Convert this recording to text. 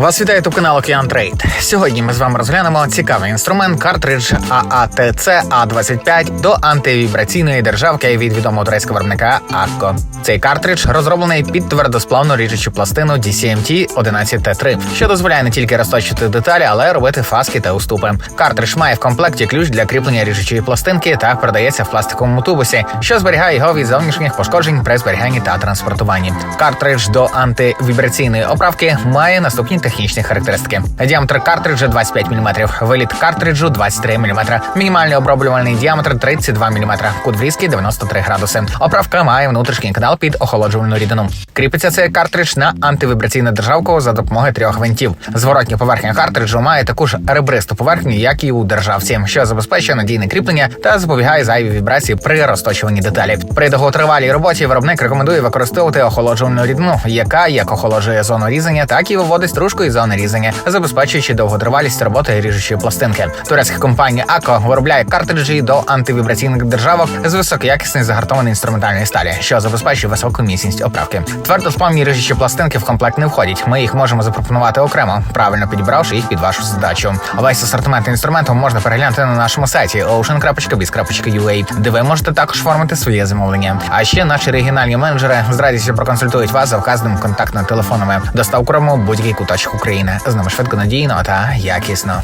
Вас вітає тут канал Океан Трейд. Сьогодні ми з вами розглянемо цікавий інструмент картридж AATC A25 до антивібраційної державки від відомого турецького виробника Акко. Цей картридж розроблений під твердосплавну ріжучу пластину DCMT 11T3, що дозволяє не тільки розточити деталі, але й робити фаски та уступи. Картридж має в комплекті ключ для кріплення ріжучої пластинки та продається в пластиковому тубусі, що зберігає його від зовнішніх пошкоджень при зберіганні та транспортуванні. Картридж до антивібраційної оправки має наступні технічні характеристики: діаметр картриджа 25 мм, виліт картриджу 23 мм, мінімальний оброблювальний діаметр 32 мм, кут врізки 93 градуси. Оправка має внутрішній канал під охолоджувальну рідину. Кріпиться цей картридж на антивібраційну державку за допомогою трьох гвинтів. Зворотня поверхня картриджу має таку ж ребристу поверхню, як і у державці, що забезпечує надійне кріплення та запобігає зайві вібрації при розточуванні деталі. При довготривалій роботі виробник рекомендує використовувати охолоджувальну рідину, яка як охолоджує зону різання, так і виводить стружку із зони різання, забезпечуючи довготривалість роботи ріжучої пластинки. Турецька компанія АКО виробляє картриджі до антивібраційних державок з високоякісної загартованої інструментальної сталі, що забезпечує високу міцність оправки. Твердосплавні ріжучі пластинки в комплект не входять. Ми їх можемо запропонувати окремо, правильно підібравши їх під вашу задачу. Весь асортимент інструменту можна переглянути на нашому сайті ocean.biz.ua, де ви можете також оформити своє замовлення. А ще наші регіональні менеджери з радістю проконсультують вас за вказаним контактними телефонами. Доставку будь-який куточок кращих України. З нами швидко надійно та якісно.